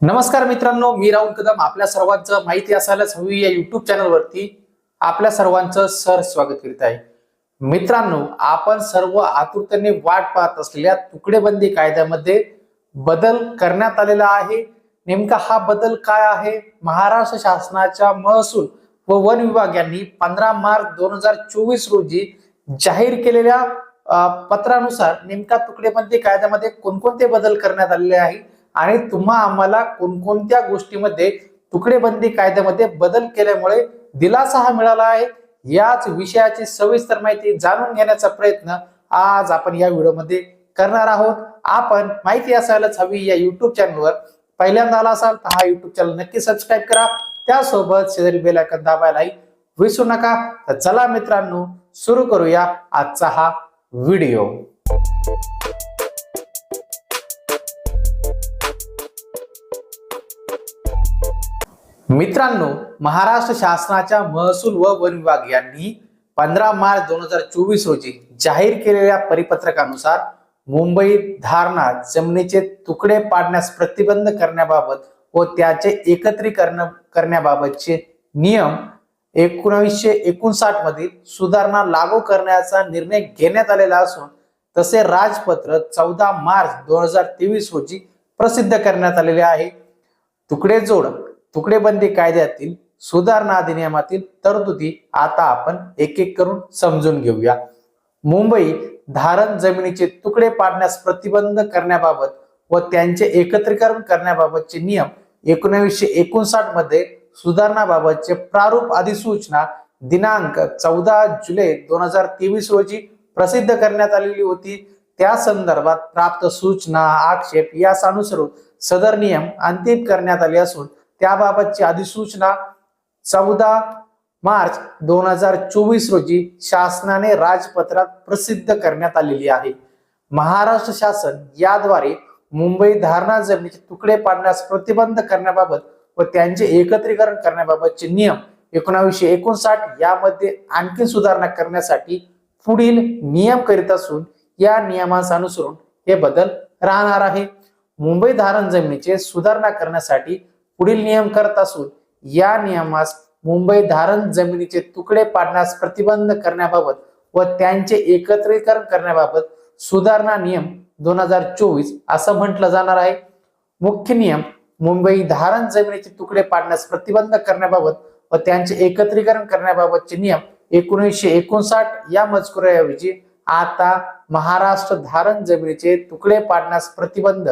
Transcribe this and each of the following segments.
नमस्कार मित्रांनो मी राहुल कदम. आपल्या सर्वांचं माहिती असायलाच हवी या युट्यूब चॅनलवरती आपल्या सर्वांचं सर स्वागत करीत आहे. मित्रांनो आपण सर्व आतुरतेने वाट पाहत असलेल्या तुकडेबंदी कायद्यामध्ये बदल करण्यात आलेला आहे. नेमका हा बदल काय आहे? महाराष्ट्र शासनाच्या महसूल व वन विभाग यांनी पंधरा मार्च दोन हजार चोवीस रोजी जाहीर केलेल्या पत्रानुसार नेमका तुकडेबंदी कायद्यामध्ये कोणकोणते बदल करण्यात आलेले आहे? आणि तुम्हा आम्हाला कोणकोणत्या गोष्टीमध्ये तुकडेबंदी कायद्यामध्ये बदल केल्यामुळे दिलासा हा मिळाला आहे याच विषयाची सविस्तर माहिती जाणून घेण्याचा प्रयत्न आज आपण या व्हिडिओमध्ये करणार आहोत. आपण माहिती असायलाच हवी या युट्यूब चॅनलवर पहिल्यांदा आला असाल तर हा युट्यूब चॅनल नक्की सबस्क्राईब करा. त्यासोबत शेजारी बेलायकन दाबायलाही विसरू नका. तर चला मित्रांनो सुरू करूया आजचा हा व्हिडिओ. मित्रांनो महाराष्ट्र शासनाच्या महसूल व वन विभाग यांनी पंधरा मार्च दोन हजार चोवीस रोजी जाहीर केलेल्या परिपत्रकानुसार मुंबईत धारणा जमिनीचे तुकडे पाडण्यास प्रतिबंध करण्याबाबत व त्याचे एकत्रीकरण करण्याबाबतचे नियम एकोणीसशे एकोणसाठ मधील सुधारणा लागू करण्याचा निर्णय घेण्यात आलेला असून तसे राजपत्र चौदा मार्च दोन हजार तेवीस रोजी प्रसिद्ध करण्यात आलेले आहे. तुकडे जोड तुकडेबंदी कायद्यातील सुधारणा अधिनियमातील तरतुदी आता आपण एक एक करून समजून घेऊया. मुंबई धारण जमिनीचे तुकडे पाडण्यास प्रतिबंध करण्याबाबत व त्यांचे एकत्रीकरण करण्याबाबतचे नियम एकोणीसशे एकोणसाठमध्ये सुधारणाबाबतचे प्रारूप अधिसूचना दिनांक चौदा जुलै दोन हजार तेवीस रोजी प्रसिद्ध करण्यात आलेली होती. त्या संदर्भात प्राप्त सूचना आक्षेप यास अनुसरून सदर नियम अंतिम करण्यात आले असून त्याबाबतची अधिसूचना चौदा मार्च दोन हजार चोवीस रोजी शासनाने राजपत्रात प्रसिद्ध करण्यात आलेली आहे. महाराष्ट्र शासन याद्वारे मुंबई धारणा जमिनीचे तुकडे पाडण्यास प्रतिबंध करण्याबाबत व त्यांचे एकत्रीकरण करण्याबाबतचे नियम एकोणावीसशे एकोणसाठ यामध्ये आणखी सुधारणा करण्यासाठी पुढील नियम करीत असून या नियमांस अनुसरून हे बदल राहणार आहे. मुंबई धारण जमिनीचे सुधारणा करण्यासाठी पुढील नियम करत असून या नियमास मुंबई धारण जमिनीचे तुकडे पाडण्यास प्रतिबंध करण्याबाबत व त्यांचे एकत्रीकरण करण्याबाबत सुधारणा नियम दोन हजार चोवीस असं म्हटलं जाणार आहे. मुख्य नियम मुंबई धारण जमिनीचे तुकडे पाडण्यास प्रतिबंध करण्याबाबत व त्यांचे एकत्रीकरण करण्याबाबतचे नियम एकोणीसशे एकोणसाठ या मजकुराऐवजी आता महाराष्ट्र धारण जमिनीचे तुकडे पाडण्यास प्रतिबंध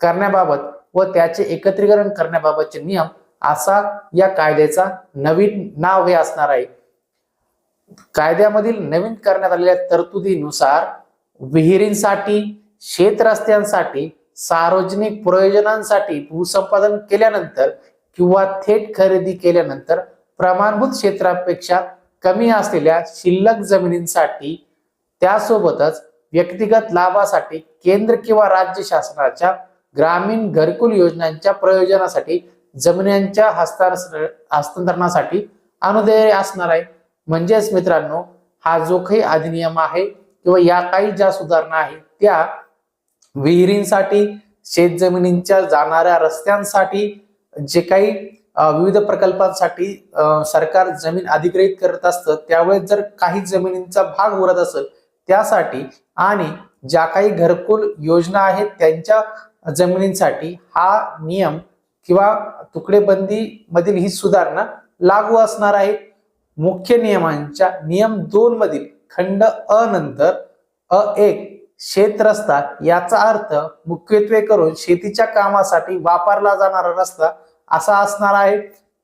करण्याबाबत व त्याचे एकत्रीकरण करण्याबाबतचे नियम असा या कायद्याचा नवीन नाव हे असणार आहे. कायद्यामधील नवीन करण्यात आलेल्या तरतुदीनुसार विहिरींसाठी शेत रस्त्यांसाठी सार्वजनिक प्रयोजनांसाठी भूसंपादन केल्यानंतर किंवा थेट खरेदी केल्यानंतर प्रमाणभूत क्षेत्रापेक्षा कमी असलेल्या शिल्लक जमिनींसाठी त्यासोबतच व्यक्तिगत लाभासाठी केंद्र किंवा राज्य शासनाच्या ग्रामीण घरकुल योजनांच्या प्रयोजनासाठी जमिनींच्या हस्तांतर हस्तांतरणासाठी अनुदेय असणार आहे. म्हणजेच मित्रांनो हा जो काही अधिनियम आहे किंवा या काही ज्या सुधारणा आहेत त्या विहिरींसाठी शेत जमिनींच्या जाणाऱ्या रस्त्यांसाठी जे काही विविध प्रकल्पांसाठी सरकार जमीन अधिग्रहित करत असतं त्यावेळेस जर काही जमिनींचा भाग उरत असेल त्यासाठी आणि ज्या काही घरकुल योजना आहेत त्यांच्या जमिनींसाठी हा नियम किंवा तुकडेबंदी मधील ही सुधारणा लागू असणार आहे. मुख्य नियमांच्या नियम दोन मधील खंड अ नंतर अ एक शेत रस्ता याचा अर्थ मुख्यत्वे करून शेतीच्या कामासाठी वापरला जाणारा रस्ता असा असणार आहे.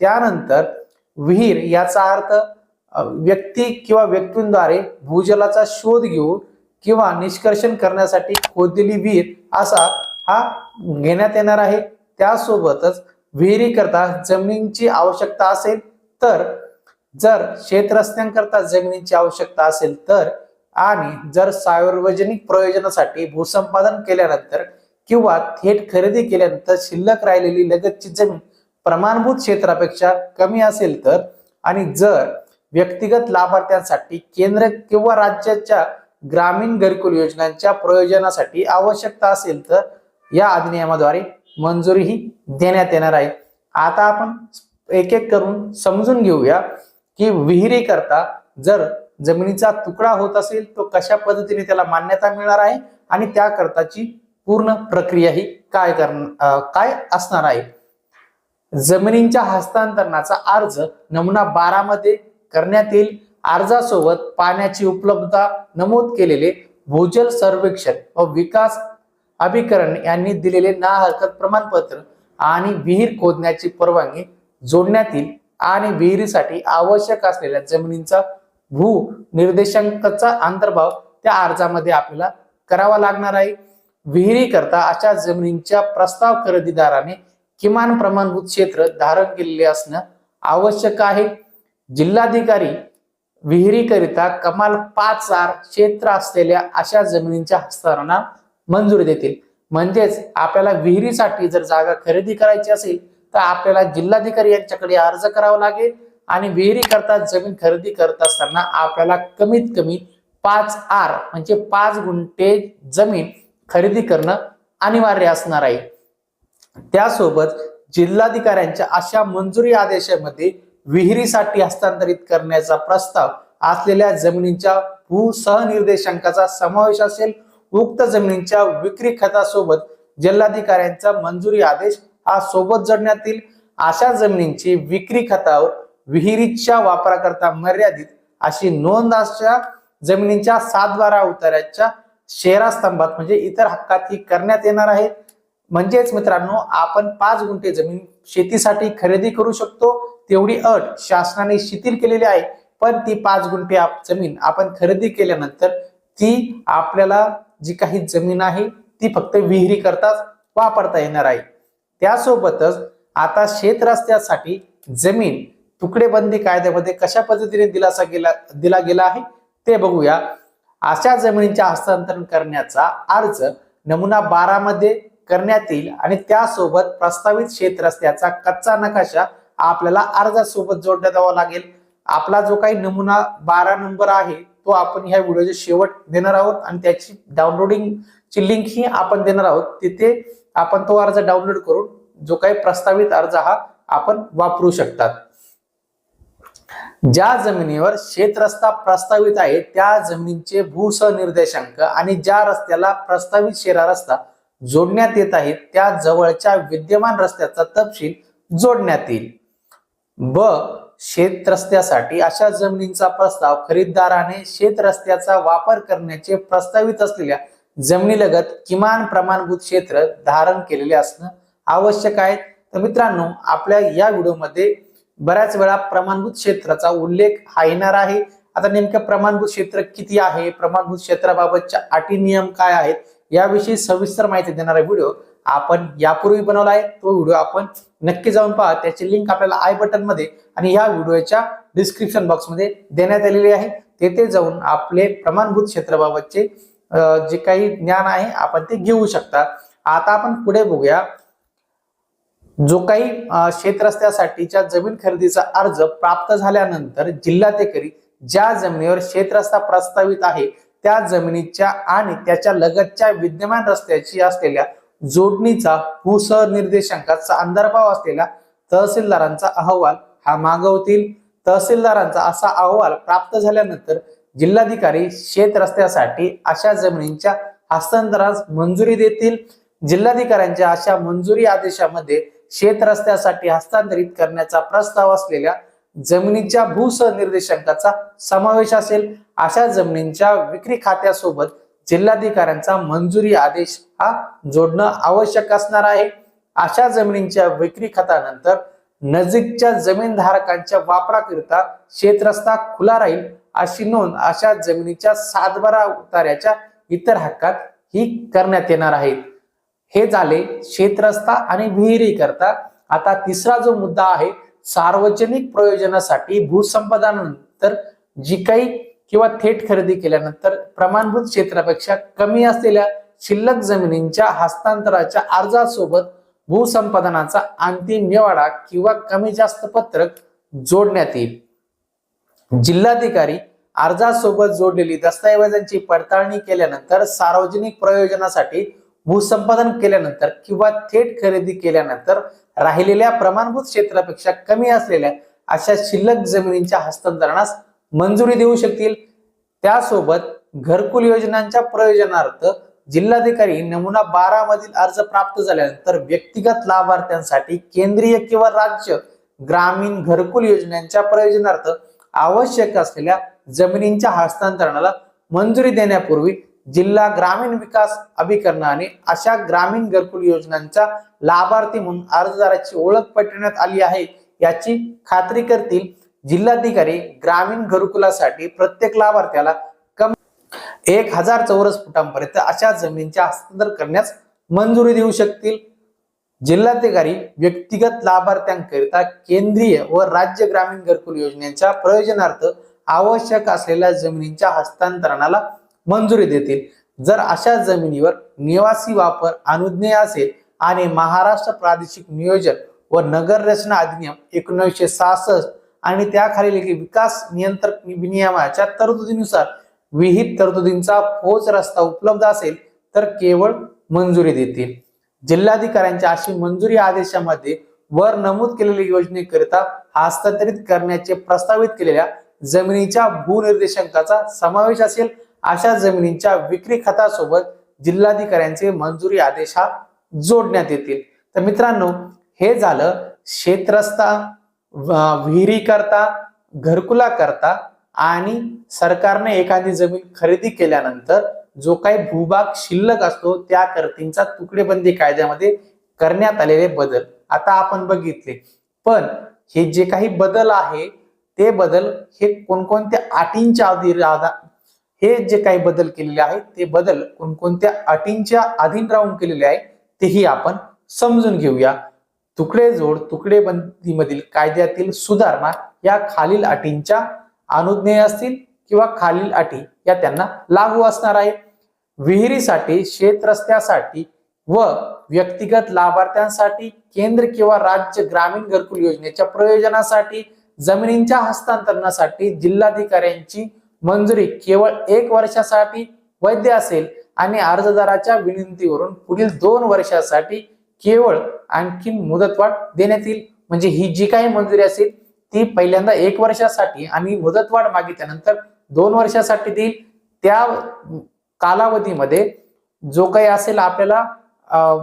त्यानंतर विहीर याचा अर्थ व्यक्ती किंवा व्यक्तींद्वारे भूजलाचा शोध घेऊन किंवा निष्कर्षण करण्यासाठी खोदलेली विहीर असा हा घेण्यात येणार आहे. त्यासोबतच विहिरी करता जमिनीची आवश्यकता असेल तर जर शेत रस्त्यांकरता जमिनीची आवश्यकता असेल तर आणि जर सार्वजनिक प्रयोजनासाठी भूसंपादन केल्यानंतर किंवा थेट खरेदी केल्यानंतर शिल्लक राहिलेली लगतची जमीन प्रमाणभूत क्षेत्रापेक्षा कमी असेल तर आणि जर व्यक्तिगत लाभार्थ्यांसाठी केंद्र किंवा राज्याच्या ग्रामीण घरकुल योजनांच्या प्रयोजनासाठी आवश्यकता असेल तर या अधिनियमाद्वारे मंजुरीही देण्यात येणार आहे. आता आपण एक एक करून समजून घेऊया की विहिरी करता जर जमिनीचा तुकडा होत असेल तो कशा पद्धतीने त्याला मान्यता मिळणार आहे आणि त्याकरताची पूर्ण प्रक्रिया ही काय कर काय असणार आहे? जमिनींच्या हस्तांतरणाचा अर्ज नमुना बारा मध्ये करण्यात येईल. अर्जासोबत पाण्याची उपलब्धता नमूद केलेले भूजल सर्वेक्षण व विकास अभिकरण यांनी दिलेले ना हरकत प्रमाणपत्र आणि विहीर खोदण्याची परवानगी जोडण्यात येईल आणि विहिरीसाठी आवश्यक असलेल्या जमिनींचा भू निर्देशांकाचा अंतर्भाव त्या अर्जामध्ये आपल्याला करावा लागणार आहे. विहिरी करता अशा जमिनींच्या प्रस्ताव खरेदीदाराने किमान प्रमाणभूत क्षेत्र धारण केलेले असणं आवश्यक आहे. जिल्हाधिकारी विहिरीकरिता कमाल पाच आर क्षेत्र असलेल्या अशा जमिनींच्या हस्तांतरणाला मंजुरी देतील. म्हणजेच आपल्याला विहिरीसाठी जर जागा खरेदी करायची असेल तर आपल्याला जिल्हाधिकारी यांच्याकडे अर्ज करावा लागेल आणि विहिरी करता जमीन खरेदी करत असताना आपल्याला कमीत कमी पाच आर म्हणजे पाच गुंठे जमीन खरेदी करणं अनिवार्य असणार आहे. त्यासोबत जिल्हाधिकाऱ्यांच्या अशा मंजुरी आदेशामध्ये विहिरीसाठी हस्तांतरित करण्याचा प्रस्ताव असलेल्या जमिनींच्या भू सहनिर्देशांकाचा समावेश असेल उक्त जमिनींच्या विक्री खतासोबत जिल्हाधिकाऱ्यांचा मंजुरी आदेश हा सोबत जोडण्यात येईल अशा जमिनींची विक्री खतावर विहिरीच्या वापराकरता मर्यादित अशी नोंद अशा जमिनींच्या सातबारा उतार्याच्या शेरा स्तंभात म्हणजे इतर हक्कात ही करण्यात येणार आहे. म्हणजेच मित्रांनो आपण पाच गुंठे जमीन शेतीसाठी खरेदी करू शकतो. तेवढी अट शासनाने शिथिल केलेली आहे. पण ती पाच गुंठे आप- जमीन आपण खरेदी केल्यानंतर ती आपल्याला जी काही जमीन आहे ती फक्त विहिरी करताच वापरता येणार आहे. त्यासोबतच आता शेत रस्त्यासाठी जमीन तुकडेबंदी कायद्यामध्ये कशा पद्धतीने दिलासा गेला दिला गेला आहे ते बघूया. अशा जमिनीचे हस्तांतरण करण्याचा अर्ज नमुना बारा मध्ये करण्यात येईल आणि त्यासोबत प्रस्तावित शेत रस्त्याचा कच्चा नकाशा आपल्याला अर्जासोबत जोडण्यात यावा लागेल. आपला जो काही नमुना बारा नंबर आहे तो आपण ह्या व्हिडिओचे शेवट देणार आहोत आणि त्याची डाउनलोडिंग ची लिंक ही आपण देणार आहोत. तिथे आपण तो अर्ज डाउनलोड करून जो काही प्रस्तावित अर्ज हा आपण वापरू शकतात. ज्या जमिनीवर शेत रस्ता प्रस्तावित आहे त्या जमिनीचे भूसनिर्देशांक आणि ज्या रस्त्याला प्रस्तावित शेरा रस्ता जोडण्यात येत आहे त्या जवळच्या विद्यमान रस्त्याचा तपशील जोडण्यात येईल. ब शेत रस्त्यासाठी अशा जमिनींचा प्रस्ताव खरीददाराने शेत रस्त्याचा वापर करण्याचे प्रस्तावित असलेल्या जमिनीलगत किमान प्रमाणभूत क्षेत्र धारण केलेले असणं आवश्यक आहे. तर मित्रांनो आपल्या या व्हिडिओमध्ये बऱ्याच वेळा प्रमाणभूत क्षेत्राचा उल्लेख हा येणार आहे. आता नेमकं प्रमाणभूत क्षेत्र किती आहे? प्रमाणभूत क्षेत्राबाबतच्या अटी नियम काय आहेत? याविषयी सविस्तर माहिती देणारा व्हिडिओ आपण यापूर्वी बनवला आहे. तो व्हिडिओ आपण नक्की जाऊन पहा. त्याची लिंक आपल्याला आय बटनमध्ये आणि ह्या व्हिडिओच्या डिस्क्रिप्शन बॉक्समध्ये देण्यात आलेली आहे. तेथे जाऊन आपले प्रमाणभूत क्षेत्राबाबतचे जे काही ज्ञान आहे आपण ते घेऊ शकता. आता आपण पुढे बघूया. जो काही शेतरस्त्यासाठीच्या जमीन खरेदीचा अर्ज प्राप्त झाल्यानंतर जिल्हाधिकारी ज्या जमिनीवर शेतरस्ता प्रस्तावित आहे त्या जमिनीच्या आणि त्याच्या लगतच्या विद्यमान रस्त्याची असलेल्या जोडणीचा भूसह निर्देशांकाचा अंतर्भाव असलेला तहसीलदारांचा अहवाल हा मागवतील तहसीलदारांचा असा अहवाल प्राप्त झाल्यानंतर जिल्हाधिकारी शेत रस्त्यासाठी अशा जमिनींच्या हस्तांतरास मंजुरी देतील. जिल्हाधिकाऱ्यांच्या अशा मंजुरी आदेशामध्ये शेत रस्त्यासाठी हस्तांतरित करण्याचा प्रस्ताव असलेल्या जमिनीच्या भूसह निर्देशांकाचा समावेश असेल. अशा जमिनींच्या विक्री खात्यासोबत जिल्हाधिकाऱ्यांचा मंजुरी आदेश हा जोडणं आवश्यक असणार आहे. अशा जमिनींच्या विक्री खतानंतर नजीकच्या जमीनधारकांच्या वापराकरिता शेतरस्ता खुला राहील अशी नोंद अशा जमिनीच्या सातबारा उतार्याच्या इतर हक्कात ही करण्यात येणार आहे. हे झाले शेतरस्ता आणि विहिरी करता. आता तिसरा जो मुद्दा आहे सार्वजनिक प्रयोजनासाठी भूसंपादनानंतर जी काही किंवा थेट खरेदी केल्यानंतर प्रमाणभूत क्षेत्रापेक्षा कमी असलेल्या शिल्लक जमिनींच्या हस्तांतराच्या अर्जासोबत भूसंपादनाचा अंतिम निवाडा किंवा कमी जास्त पत्रक जोडण्यात येईल. जिल्हाधिकारी अर्जासोबत जोडलेली दस्तऐवजांची पडताळणी केल्यानंतर सार्वजनिक प्रयोजनासाठी भूसंपादन केल्यानंतर किंवा थेट खरेदी केल्यानंतर राहिलेल्या प्रमाणभूत क्षेत्रापेक्षा कमी असलेल्या अशा शिल्लक जमिनींच्या हस्तांतरणास मंजुरी देऊ शकतील. त्यासोबत घरकुल योजनांच्या प्रयोजनार्थ जिल्हाधिकारी नमुना बारा मधील अर्ज प्राप्त झाल्यानंतर व्यक्तिगत लाभार्थ्यांसाठी केंद्रीय किंवा राज्य ग्रामीण घरकुल योजनांच्या प्रयोजनार्थ आवश्यक असलेल्या जमिनींच्या हस्तांतरणाला मंजुरी देण्यापूर्वी जिल्हा ग्रामीण विकास अभिकरणाने अशा ग्रामीण घरकुल योजनांचा लाभार्थी म्हणून अर्जदाराची ओळख पटवण्यात आली आहे. याची खात्री करतील जिल्हाधिकारी ग्रामीण घरकुलासाठी प्रत्येक लाभार्थ्याला कम एक हजार चौरस फुटांपर्यंत अशा जमिनीचे हस्तांतर करण्यास मंजुरी देऊ शकतील. जिल्हाधिकारी व्यक्तिगत लाभार्थ्यांकरिता केंद्रीय व राज्य ग्रामीण घरकुल योजनेच्या प्रयोजनार्थ आवश्यक असलेल्या जमिनींच्या हस्तांतरणाला मंजुरी देतील. जर अशा जमिनीवर निवासी वापर अनुज्ञेय असेल आणि महाराष्ट्र प्रादेशिक नियोजन व नगर रचना अधिनियम एकोणीसशे सहासष्ट आणि त्याखालील विकास नियंत्रक विनियमाच्या तरतुदीनुसार विहित तरतुदींचा पोच रस्ता उपलब्ध असेल तर केवळ मंजुरी देतील. जिल्हाधिकाऱ्यांच्या अशी मंजुरी आदेशामध्ये वर नमूद केलेल्या योजनेकरिता हस्तांतरित करण्याचे प्रस्तावित केलेल्या जमिनीच्या भूनिर्देशांकाचा समावेश असेल अशा जमिनींच्या विक्री खतासोबत जिल्हाधिकाऱ्यांचे मंजुरी आदेश हा जोडण्यात येतील. तर मित्रांनो हे झालं शेतरस्ता. विहिरी करता घरकुला करता आणि सरकारने एखादी जमीन खरेदी केल्यानंतर जो काही भूभाग शिल्लक असतो त्या करतींचा तुकडेबंदी कायद्यामध्ये करण्यात आलेले बदल. आता आपण बघितले. पण हे जे काही बदल आहे ते बदल हे कोणकोणत्या अटींच्या अधीन हे जे काही बदल केलेले आहेत ते बदल कोणकोणत्या अटींच्या अधीन राहून केलेले आहे तेही आपण समजून घेऊया. तुकडे जोड तुकडेबंदीमधील कायद्यातील सुधारणा या खालील अटींच्या अनुज्ञेय असतील किंवा खालील अटी या त्यांना लागू असणार आहे विहिरीसाठी शेतरस्त्यासाठी व व्यक्तिगत लाभार्थ्यांसाठी केंद्र किंवा राज्य ग्रामीण घरकुल योजनेच्या प्रयोजनासाठी जमिनींच्या हस्तांतरणासाठी जिल्हाधिकाऱ्यांची मंजुरी केवळ एक वर्षासाठी वैध असेल आणि अर्जदाराच्या विनंतीवरून पुढील दोन वर्षासाठी केवळ आणखी मुदतवाढ देण्यात येईल. म्हणजे ही जी काही मंजुरी असेल ती पहिल्यांदा एक वर्षासाठी आणि मुदतवाढ मागितल्यानंतर दोन वर्षासाठी देईल. त्या कालावधीमध्ये जो काही असेल आपल्याला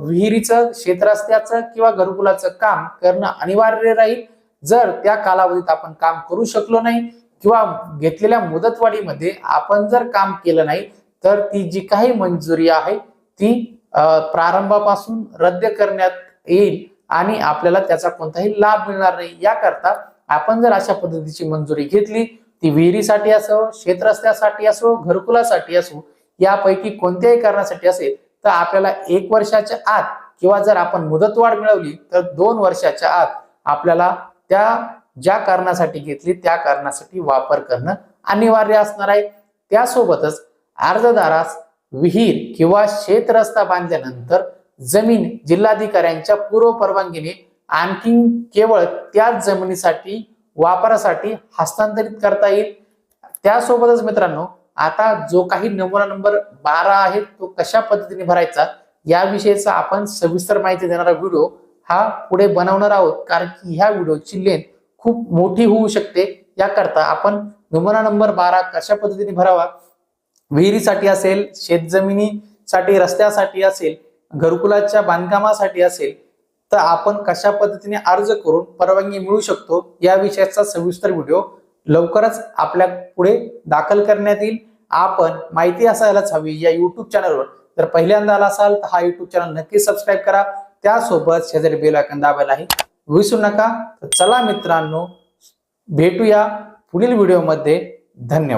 विहिरीचं क्षेत्रस्त्याचं किंवा घरकुलाचं काम करणं अनिवार्य राहील. जर त्या कालावधीत आपण काम करू शकलो नाही किंवा घेतलेल्या मुदतवाढीमध्ये आपण जर काम केलं नाही तर ती जी काही मंजुरी आहे ती प्रारंभापासून रद्द करण्यात येईल आणि आपल्याला त्याचा कोणताही लाभ मिळणार नाही. याकरता आपण जर अशा पद्धतीची मंजुरी घेतली ती विहिरीसाठी असो शेतरस्त्यासाठी असो घरकुलासाठी असो यापैकी कोणत्याही कारणासाठी असेल तर आपल्याला एक वर्षाच्या आत किंवा जर आपण मुदतवाढ मिळवली तर दोन वर्षाच्या आत आपल्याला त्या ज्या कारणासाठी घेतली त्या कारणासाठी वापर करणं अनिवार्य असणार आहे. त्यासोबतच अर्जदारास विहीर किंवा शेत रस्ता बांधल्यानंतर जमीन जिल्हाधिकाऱ्यांच्या पूर्व परवानगीने आणखी केवळ त्याच जमिनीसाठी वापरासाठी हस्तांतरित करता येईल. त्यासोबतच मित्रांनो आता जो काही नमुना नंबर बारा आहे तो कशा पद्धतीने भरायचा याविषयीचा आपण सविस्तर माहिती देणारा व्हिडिओ हा पुढे बनवणार आहोत. कारण की ह्या व्हिडिओची लेंथ खूप मोठी होऊ शकते. याकरता आपण नमुना नंबर बारा कशा पद्धतीने भरावा विहिरीसाठी असेल शेतजमिनीसाठी रस्त्यासाठी असेल घरकुलाच्या बांधकामासाठी असेल तर आपण कशा पद्धतीने अर्ज करून परवानगी मिळू शकतो या विषयाचा सविस्तर व्हिडिओ लवकरच आपल्या पुढे दाखल करण्यात येईल. आपण माहिती असायलाच हवी या युट्यूब चॅनलवर जर पहिल्यांदा आला असाल तर हा युट्यूब चॅनल नक्की सबस्क्राईब करा. त्यासोबत शेजारी बेल आयकन दाबायलाही विसरू नका. तर चला मित्रांनो भेटूया पुढील व्हिडिओमध्ये धन्यवाद.